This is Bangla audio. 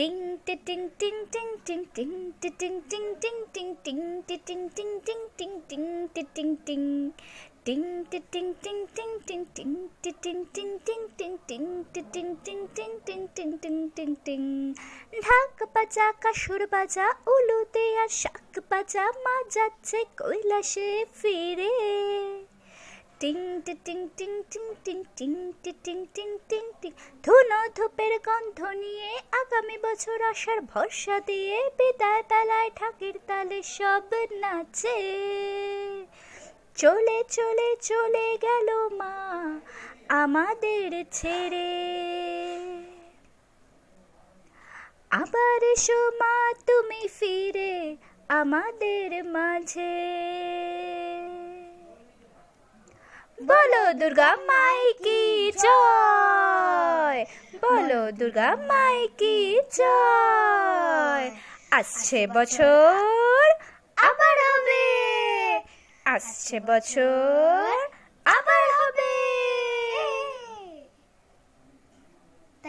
টিং টি টিং টিং টিং টিং টিং টি টিং টিং টিং টিং টিং টি টিং টিং টিং টিং টিং টি টিং টিং টিং টি টিং টিং টিং টিং টিং টি টিং টিং টিং টিং টিং টি টিং টিং টিং টিং টিং টিং টিং টিং ঢাক বাজা কাসুর বাজা উলুতে আর শাক বাজা মা যাচ্ছে কৈলাসে ফিরে টিং টি টিং টিং টিং টিং টিং টি টিং টিং টিং টিং ধুনো ধূপের গন্ধ নিয়ে আগামী বছর আসার ভরসা দিয়ে বিদায় বেলায় ঠাকির তালে সব নাচে। চলে চলে চলে গেল মা আমাদের ছেড়ে। আবার এসো মা, তুমি ফিরে আমাদের মাঝে। বলো দুর্গা মাই কি বলো দুর্গা মাইকি জয়? আসছে বছর আবার হবে। আসছে বছর